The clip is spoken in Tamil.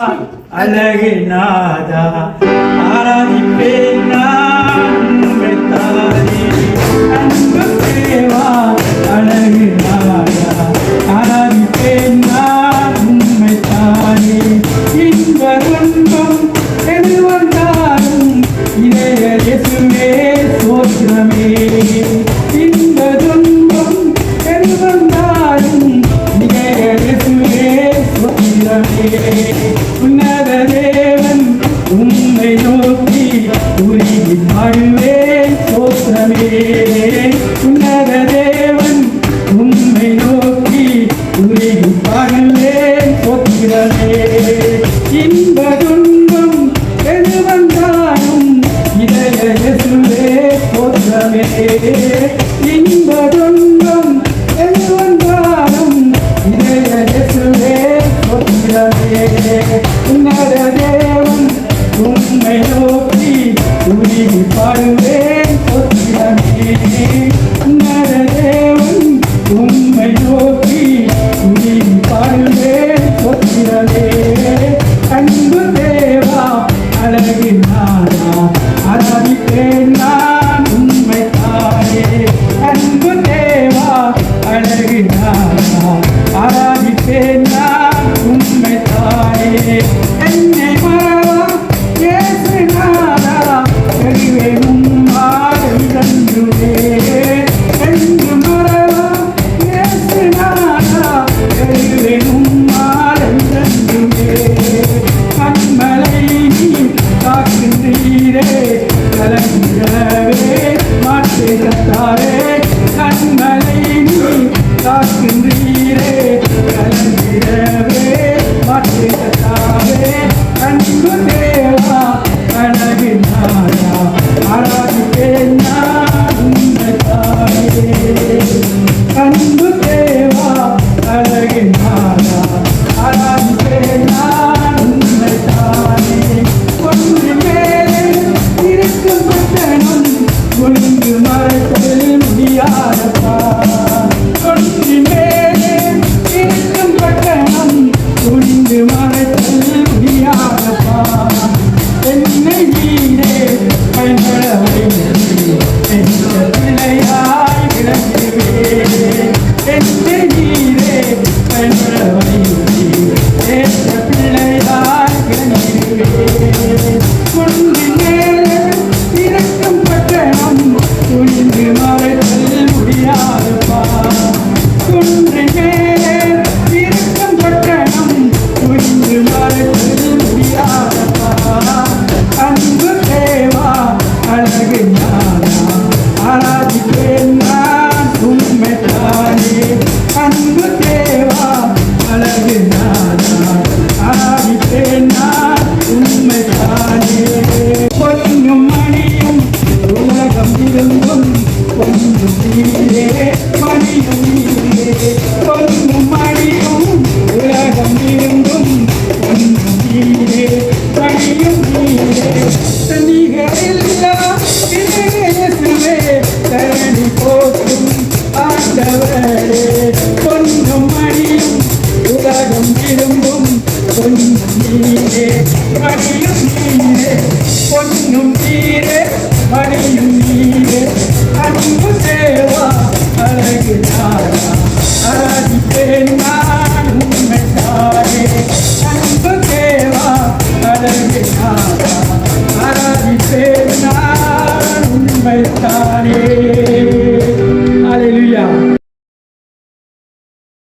அழகு நாதா ஆராதிப்பே நான் தாரே அன்பு தேவா அழகு நாதா ஆராதிப்பே நான் உண்மை தாரே இன்ப 운의 높이 우리 발을 Thank you. கண்மலை நீ காக்கின்றீரே கலந்திரவே நடத்தில் முடியாதப்பா கொன்றி மேலே இருக்கும் பட்டணம் துணிந்து மறைத்தல் முடியாதப்பா என்னை வீடே பயன்படவை என்ற பிழையாய் விளங்குவே என்னை மணியும் நீரே பொன்னும் நீரே மணியும் கேட்டானே